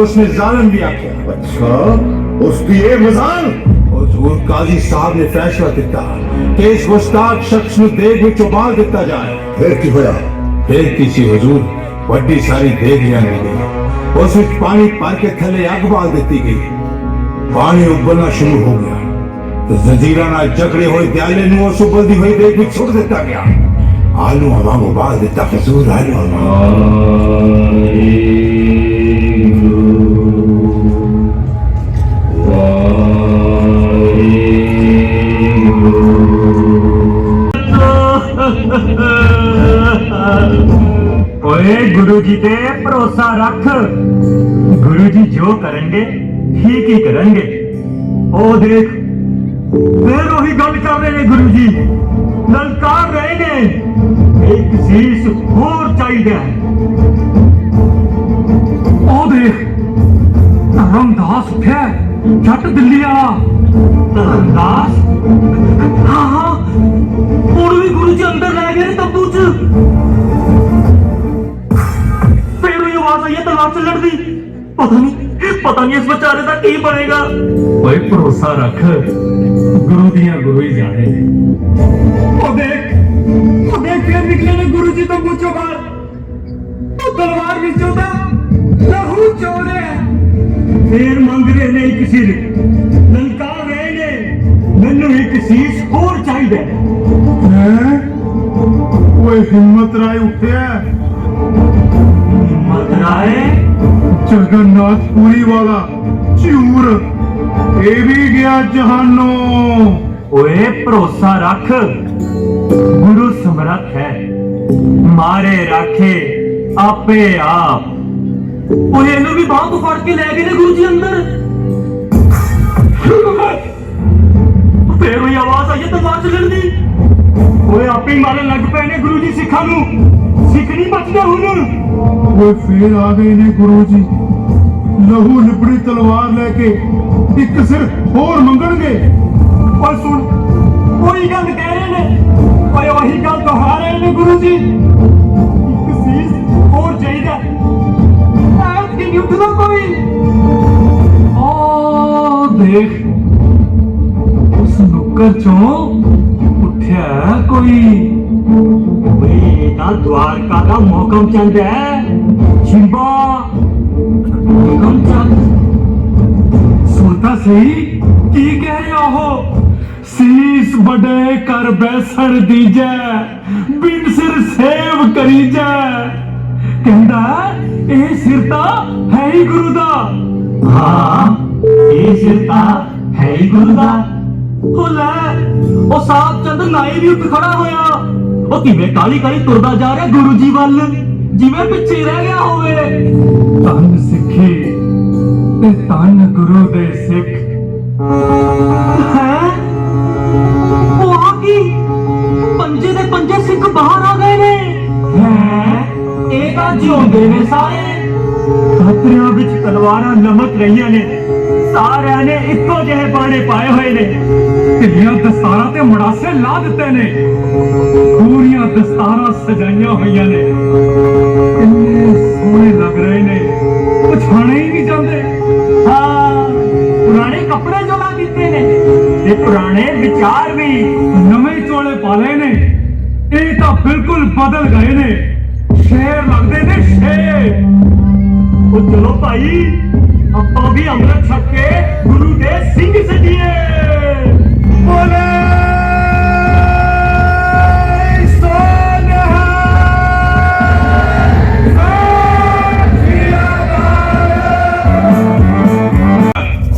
ਨੂੰ ਉਸਨੇ ਜ਼ਾਲਮ ਵੀ ਆਖਿਆ ਅੱਛਾ ਉਸ ਦੀ ਇਹ ਮਜ਼ਾਲ ਹਜ਼ੂਰ ਕਾਜ਼ੀ ਸਾਹਿਬ ਨੇ ਫੈਸਲਾ ਦਿੱਤਾ ਕਿ ਇਸ ਮੁਸਤਾਕ ਸ਼ਖਸ ਨੂੰ ਦੇਗ ਵਿੱਚ ਉਬਾਲ ਦਿੱਤਾ ਜਾਏ ਫਿਰ ਕੀ ਹੋਇਆ ਫਿਰ ਕਿਸੇ ਹਜ਼ੂਰ ਵੱਡੀ ਸਾਰੀ ਦੇਗ ਲਿਆਂਦੀ ਗਈ ਉਸ ਵਿੱਚ ਪਾਣੀ ਭਰ ਕੇ ਥੱਲੇ ਅੱਗ ਬਾਲ ਦਿੱਤੀ ਗਈ ਪਾਣੀ ਉਬਲਣਾ ਸ਼ੁਰੂ ਹੋ ਗਿਆ ਤੇ ਜ਼ੰਜੀਰਾਂ ਨਾਲ ਜਕੜੇ ਹੋਏ ਦਿਆਲੇ ਨੂੰ ਉਸ ਉਬਲਦੀ ਹੋਈ ਦੇਗ ਵਿੱਚ ਸੁੱਟ ਦਿੱਤਾ ਗਿਆ ਆਲੂ ਵਾਂਗ ਉਬਾਲ ਦਿੱਤਾ ਹਜ਼ੂਰ ਤੇ ਭਰੋਸਾ ਰੱਖ ਗੁਰੂ ਜੀ ਜੋ ਕਰਨਗੇ ਠੀਕ ਹੀ ਕਰਨਗੇ ਉਹ ਦੇਖ ਫੇਰ ਉਹੀ ਗੱਲ ਕਰ ਰਹੇ ਨੇ ਗੁਰੂ ਜੀ ਲਲਕਾਰ ਰਹੇ ਨੇ ਇੱਕ ਸੀਸ ਹੋਰ ਚਾਹੀਦਾ ਹੈ ਉਹ ਦੇਖ ਧਰਮਦਾਸ ਉੱਠਿਆ ਛੱਟ ਦਿੱਲੀ ਆ ਧਰਮਦਾਸ ਹਾਂ ਹਾਂ ਹੁਣ ਵੀ ਗੁਰੂ ਜੀ ਅੰਦਰ ਲੈ ਗਏ ਨੇ ਤੰਬੂ ਤਲਵਾਰ ਚੱਲਣ ਦੀ ਪਤਾ ਨਹੀਂ ਪਤਾ ਨਹੀਂ ਇਸ ਵਿਚਾਰੇ ਦਾ ਕੀ ਬਣੇਗਾ। ਓਏ ਭਰੋਸਾ ਰੱਖ ਗੁਰੂ ਦੀਆਂ ਗੁਰੂ ਹੀ ਜਾਣੇ ਨੇ। ਉਹ ਦੇਖ ਉਹ ਦੇਖ ਫੇਰ ਨਿਕਲੇ ਨੇ ਗੁਰੂ ਜੀ ਤੋਂ ਪੁੱਛੋ ਬਾਹਰ। ਉਹ ਤਲਵਾਰ ਵਿੱਚੋਂ ਤਾਂ ਲਹੂ ਚੋੜਿਆ ਫੇਰ ਮੰਗ ਰਹੇ ਨੇ ਇੱਕ ਸਿਰ। ਲਲਕਾਰ ਰਹੇ ਨੇ ਮੈਨੂੰ ਇੱਕ ਸੀਸ ਹੋਰ ਚਾਹੀਦਾ ਹੈ। ਹੈ? ਓਏ ਹਿੰਮਤ ਰਾਏ ਉੱਠਿਆ ਹਿੰਮਤ ਰਾਏ ਜਗਨਨਾਥ ਪੂਰੀ ਵਾਲਾ ਝੂਰ। ਇਹ ਵੀ ਗਿਆ ਜਹਾਨੋਂ। ਓਏ ਭਰੋਸਾ ਰੱਖ। ਗੁਰੂ ਸਮਰੱਥ ਹੈ। ਮਾਰੇ ਰਾਖੇ ਆਪੇ ਆਪ। ਓਏ ਇਹਨੂੰ ਵੀ ਬਾਹਰ ਤੋਂ ਫੜ ਕੇ ਲੈ ਗਏ ਨੇ ਗੁਰੂ ਜੀ ਅੰਦਰ। ਫੇਰ ਉਹ ਆਵਾਜ਼ ਆਈ ਤਾਂ ਮਾਰ ਚੱਲਣ ਦੀ। ਓਏ ਆਪੇ ਹੀ ਮਾਰਨ ਲੱਗ ਪਏ ਨੇ ਗੁਰੂ ਜੀ ਸਿੱਖਾਂ ਨੂੰ। ਸਿੱਖ ਨਹੀਂ ਬਚਦਾ ਹੁਣ। ਓਏ ਫੇਰ ਆ ਗਏ ਨੇ ਗੁਰੂ ਜੀ। ਲਹੂ ਲਿਬੜੀ ਤਲਵਾਰ ਲੈ ਕੇ ਇੱਕ ਸਿਰ ਹੋਰ ਮੰਗਣਗੇ। ਓਏ ਸੁਣ ਉਹੀ ਗੱਲ ਕਹਿ ਰਹੇ ਨੇ। ਓਏ ਉਹੀ ਗੱਲ ਦੁਹਰਾ ਰਹੇ ਨੇ ਗੁਰੂ ਜੀ। ਇੱਕ ਸੀਸ ਹੋਰ ਚਾਹੀਦਾ। ਐਤ ਕਿ ਉੱਠਦਾ ਕੋਈ। ਆ ਦੇਖ ਉਸ ਨੁੱਕਰ ਚੋਂ ਉੱਠਿਆ ਕੋਈ। ਓਏ ਤਾਂ ਦਵਾਰਕਾ ਦਾ ਮੌਕਮ ਚੰਦ ਹੈ ਛਿੰਬਾ ਮੌਕਮ ਚੰਦ ਸੁਣਤਾ ਸਹੀ ਕੀ ਕਹਿ ਰਿਹਾ ਉਹ ਸੀਸ ਬੜੇ ਕਰ ਬੈਸਣ ਦੀਜੈ ਬਿਨ ਸਿਰ ਸੇਵ ਕਰੀਜੈ ਕਹਿੰਦਾ ਇਹ ਸਿਰ ਤਾਂ ਹੈ ਹੀ ਗੁਰੂ ਦਾ ਹਾਂ ਇਹ ਸਿਰ ਤਾਂ ਹੈ ਹੀ ਗੁਰੂ ਦਾ ਉਹ ਲੈ ਉਹ ਸਾਧ ਚੰਦ ਨਾਈ ਵੀ ਉੱਠ ਖੜਾ ਹੋਇਆ ਉਹ ਕਿਵੇਂ ਕਾਲੀ ਕਾਲੀ ਤੁਰਦਾ ਜਾ ਰਿਹਾ ਗੁਰੂ ਜੀ ਵੱਲ? ਜਿਵੇਂ ਪਿੱਛੇ ਰਹਿ ਗਿਆ ਹੋਵੇ। ਤਨ ਸਿੱਖੀ ਤੇ ਤਨ ਗੁਰੂ ਦੇ ਸਿੱਖ। ਹੈ? ਉਹ ਆ ਕੀ? ਪੰਜੇ ਦੇ ਪੰਜੇ ਸਿੱਖ ਬਾਹਰ ਆ ਗਏ ਨੇ। ਹੈ? ਇਹ ਤਾਂ ਜਿਉਂਦੇ ਨੇ ਸਾਰੇ। ਖਤਰਿਆਂ ਵਿੱਚ ਤਲਵਾਰਾਂ ਲਮਕ ਰਹੀਆਂ ਨੇ। ਸਾਰਿਆਂ ਨੇ ਇੱਕੋ ਜਿਹੇ ਬਾਣੇ ਪਾਏ ਹੋਏ ਨੇ। ਢਿੱਲੀਆਂ ਦਸਤਾਰਾਂ ਤੇ ਮੜਾਸੇ ਲਾ ਦਿੱਤੇ ਨੇ। ਪੂਰੀਆਂ ਦਸਤਾਰਾਂ ਸਜਾਈਆਂ ਹੋਈਆਂ ਨੇ। ਇੰਨੇ ਸੋਹਣੇ ਲੱਗ ਰਹੇ ਨੇ। ਪਛਾਣੇ ਹੀ ਨਹੀਂ ਜਾਂਦੇ। ਹਾਂ, ਪੁਰਾਣੇ ਕੱਪੜੇ ਜੋ ਲਾ ਦਿੱਤੇ ਨੇ ਤੇ ਪੁਰਾਣੇ ਵਿਚਾਰ ਵੀ ਨਵੇਂ ਚੋਲੇ ਪਾ ਲਏ ਨੇ। ਇਹ ਤਾਂ ਬਿਲਕੁਲ ਬਦਲ ਗਏ ਨੇ। ਸ਼ੇਰ ਲੱਗਦੇ ਨੇ, ਸ਼ੇਰ। ਉਹ ਚਲੋ ਭਾਈ ਆਪਾਂ ਵੀ ਅੰਮ੍ਰਿਤ ਛਕ ਕੇ ਗੁਰੂ ਦੇ ਸਿੰਘ ਸਜੀਏ ਬੋਲੇ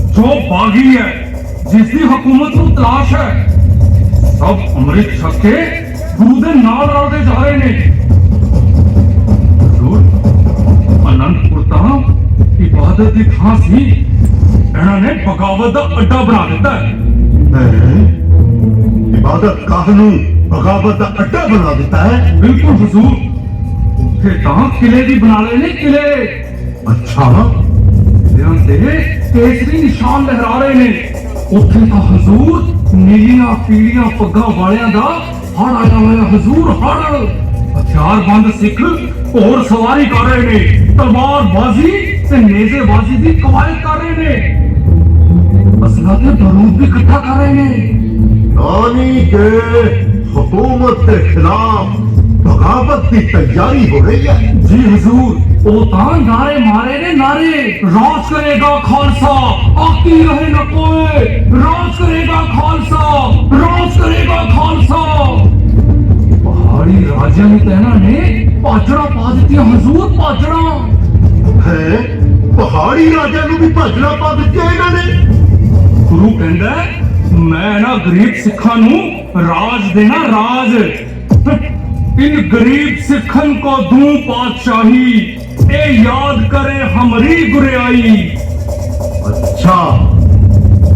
ਜੋ ਬਾਗੀ ਹੈ ਜਿਸ ਦੀ ਹਕੂਮਤ ਨੂੰ ਤਲਾਸ਼ ਹੈ ਸਭ ਅੰਮ੍ਰਿਤ ਛਕ ਕੇ ਗੁਰੂ ਦੇ ਨਾਲ ਰਲਦੇ ਜਾ ਰਹੇ ਨੇ ਹਜ਼ੂਰ ਅਨੰਦਪੁਰ ਤਾਂ ਇਬਾਦਤ ਦੀ ਥਾਂ ਸੀ। ਇਹਨਾਂ ਨੇ ਬਗਾਵਤ ਦਾ ਅੱਡਾ ਬਣਾ ਦਿੱਤਾ ਹੈ। ਇਬਾਦਤ ਕਾਹ ਨੂੰ ਬਗਾਵਤ ਦਾ ਅੱਡਾ ਬਣਾ ਦਿੱਤਾ ਹੈ? ਬਿਲਕੁਲ ਹਜ਼ੂਰ। ਉੱਥੇ ਤਾਂ ਕਿਲੇ ਦੀ ਬਣਾ ਲਏ ਨੇ ਕਿਲੇ। ਅੱਛਾ। ਦਿਆਂ ਤੇ ਕੇਸਰੀ ਨਿਸ਼ਾਨ ਲਹਿਰਾ ਰਹੇ ਨੇ। ਉੱਥੇ ਤਾਂ ਹਜ਼ੂਰ ਨੀਲੀਆਂ ਪੀਲੀਆਂ ਪੱਗਾਂ ਵਾਲਿਆਂ ਦਾ ਹੜ ਆਇਆ ਹੋਇਆ ਹਜ਼ੂਰ ਹੜ ਹਥਿਆਰ ਬੰਦ ਸਿੱਖ ਘੋੜ ਸਵਾਰੀ ਕਰ ਰਹੇ ਨੇ। ਤਲਵਾਰ ਬਾਜ਼ੀ ਤੇ ਨੇਜ਼ੇ ਬਾਜੀ ਦੀ ਕਮਾਈ ਕਰ ਰਹੇ ਨੇ ਅਸਲਾ ਤੇ ਦਰੂਦ ਵੀ ਇਕੱਠਾ ਕਰ ਰਹੇ ਨੇ ਯਾਨੀ ਕਿ ਹਕੂਮਤ ਦੇ ਖਿਲਾਫ ਬਗਾਵਤ ਦੀ ਤਿਆਰੀ ਹੋ ਰਹੀ ਹੈ ਜੀ ਹਜ਼ੂਰ ਉਹ ਤਾਂ ਨਾਰੇ ਮਾਰੇ ਨੇ ਨਾਰੇ ਰੌਸ ਕਰੇਗਾ ਖਾਲਸਾ ਆਤੀ ਰਹੇ ਨਾ ਕੋਈ ਰੌਸ ਕਰੇਗਾ ਖਾਲਸਾ ਰੌਸ ਕਰੇਗਾ ਖਾਲਸਾ ਪਹਾੜੀ ਰਾਜਿਆਂ ਨੇ ਤੈਨਾਂ ਨੇ ਪਾਜੜਾ ਪਾ ਦਿੱਤੀਆਂ ਹਜ਼ੂਰ ਪਾਜੜਾ ਹੈ ਪਹਾੜੀ ਰਾਜਿਆਂ ਨੂੰ ਵੀ ਭਾਜਣਾ ਪਾ ਦਿੱਤੇ ਇਹਨਾਂ ਨੇ। ਗੁਰੂ ਕਹਿੰਦਾ ਮੈਂ ਨਾ ਗਰੀਬ ਸਿੱਖਾਂ ਨੂੰ ਰਾਜ ਦੇਣਾ ਰਾਜ। ਇਨ ਗਰੀਬ ਸਿੱਖਨ ਕੋ ਦੂੰ ਪਾਤਸ਼ਾਹੀ ਇਹ ਯਾਦ ਕਰੇ ਹਮਰੀ ਗੁਰਿਆਈ। ਅੱਛਾ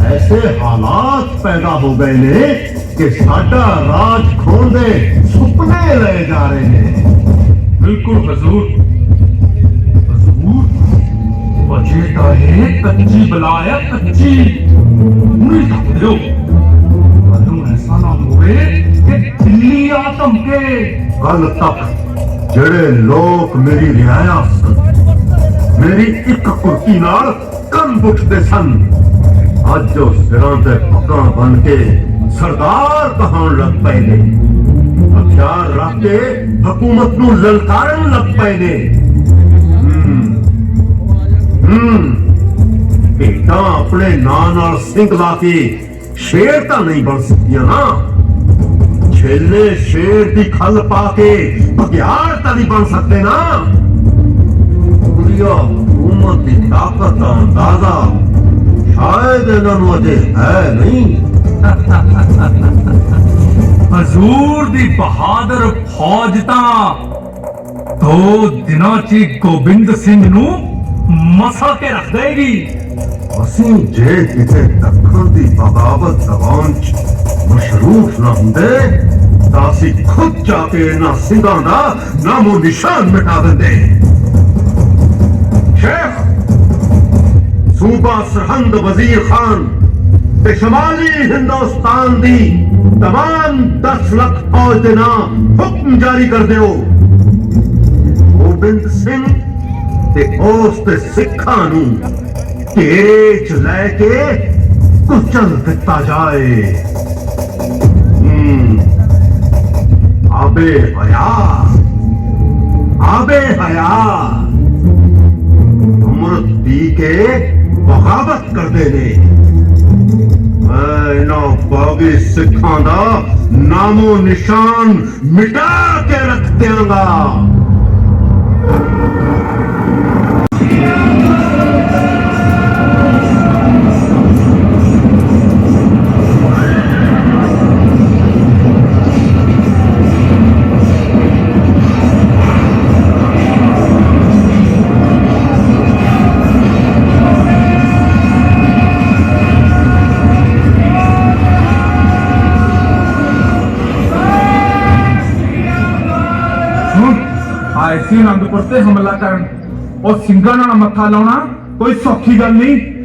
ਐਸੇ ਹਾਲਾਤ ਪੈਦਾ ਹੋ ਗਏ ਨੇ ਕਿ ਸਾਡਾ ਰਾਜ ਖੋਣ ਦੇ ਸੁਪਨੇ ਲੈ ਜਾ ਰਹੇ ਨੇ। ਬਿਲਕੁਲ ਹਜ਼ੂਰ। ਵਜੇ ਤਾਂ ਇਹ ਕੱਚੀ ਬਲਾ ਹੈ ਕੱਚੀ ਹੁਣੇ ਤੱਕ ਦਿਓ ਕਦੋਂ ਐਸਾ ਨਾ ਹੋਵੇ ਕਿ ਦਿੱਲੀ ਆ ਧਮਕੇ कल तक ਜਿਹੜੇ ਲੋਕ ਮੇਰੀ ਰਿਆਇਆ ਸਨ ਮੇਰੀ ਇੱਕ ਕੁਰਕੀ ਨਾਲ ਕੰਨ ਬੁੱਟਦੇ ਸਨ ਅੱਜ ਉਹ ਸਿਰਾਂ ਤੇ ਪੱਗਾਂ ਬਨ ਕੇ ਸਰਦਾਰ ਕਹਾਉਣ ਲੱਗ ਪਏ ਨੇ ਹਥਿਆਰ ਰੱਖ ਕੇ ਹਕੂਮਤ ਨੂੰ ਲਲਕਾਰਨ ਲੱਗ ਪਏ ਨੇ ਹੂੰ। ਭੇਡਾਂ ਆਪਣੇ ਨਾਂ ਨਾਲ ਸਿੰਘ ਲਾ ਕੇ ਸ਼ੇਰ ਤਾਂ ਨਹੀਂ ਬਣ ਸਕਦੀਆਂ ਨਾ। ਛੇਲੇ ਸ਼ੇਰ ਦੀ ਖੱਲ ਪਾ ਕੇ ਬਗਿਆੜ ਤਾਂ ਨਹੀਂ ਬਣ ਸਕਦੇ ਨਾ। ਕੁੜੀਆ, ਹਕੂਮਤ ਦੀ ਤਾਕਤ ਦਾ ਅੰਦਾਜ਼ਾ ਸ਼ਾਇਦ ਇਹਨਾਂ ਨੂੰ ਅਜੇ ਹੈ ਨਹੀਂ। ਹਜ਼ੂਰ ਦੀ ਬਹਾਦਰ ਫੌਜ ਤਾਂ ਦੋ ਦਿਨਾਂ 'ਚ ਹੀ ਗੋਬਿੰਦ ਸਿੰਘ ਨੂੰ ਮਸਾ ਕੇ ਰੱਖ ਦੇਗੀ ਅਸੀਂ ਜੇ ਕਿਤੇ ਦੱਖਣ ਦੀ ਬਗਾਵਤ ਜ਼ਬਾਨ ਚ ਮਸ਼ਰੂਫ ਨਾ ਹੁੰਦੇ ਤਾਂ ਅਸੀਂ ਖੁਦ ਜਾ ਕੇ ਇਹਨਾਂ ਸਿੰਘਾਂ ਦਾ ਨਾਮੋ ਨਿਸ਼ਾਨ ਮਿਟਾ ਦਿੰਦੇ ਸ਼ੇਖ ਸੂਬਾ ਸਰਹੰਦ ਵਜ਼ੀਰ ਖਾਨ ਤੇ ਸ਼ਮਾਲੀ ਹਿੰਦੁਸਤਾਨ ਦੀ तमाम 10 ਲੱਖ ਫੌਜ ਦੇ ਨਾਮ ਹੁਕਮ ਜਾਰੀ ਕਰ ਦਿਓ ਗੋਬਿੰਦ ਸਿੰਘ ਤੇ ਉਸ ਤੇ ਸਿੱਖਾਂ ਨੂੰ ਘੇਰੇ ਚ ਲੈ ਕੇ ਕੁਚਲ ਦਿੱਤਾ ਜਾਏ। ਹਮ, ਆਬੇ ਹਯਾ। ਆਬੇ ਹਯਾ। ਅਮਰਤ ਪੀ ਕੇ ਬਗਾਵਤ ਕਰਦੇ ਨੇ। ਮੈਂ ਇਹਨਾਂ ਬਾਗੀ ਸਿੱਖਾਂ ਦਾ ਨਾਮੋ ਨਿਸ਼ਾਨ ਮਿਟਾ ਕੇ ਰੱਖ ਦਿਆਂਗਾ। ਆਏ ਅਨੰਦਪੁਰ ਤੇ ਹਮਲਾ ਕਰਨ। ਉਹ ਸਿੰਘਾਂ ਨਾਲ ਮੱਥਾ ਲਾਉਣਾ ਕੋਈ ਸੌਖੀ ਗੱਲ ਨਹੀਂ।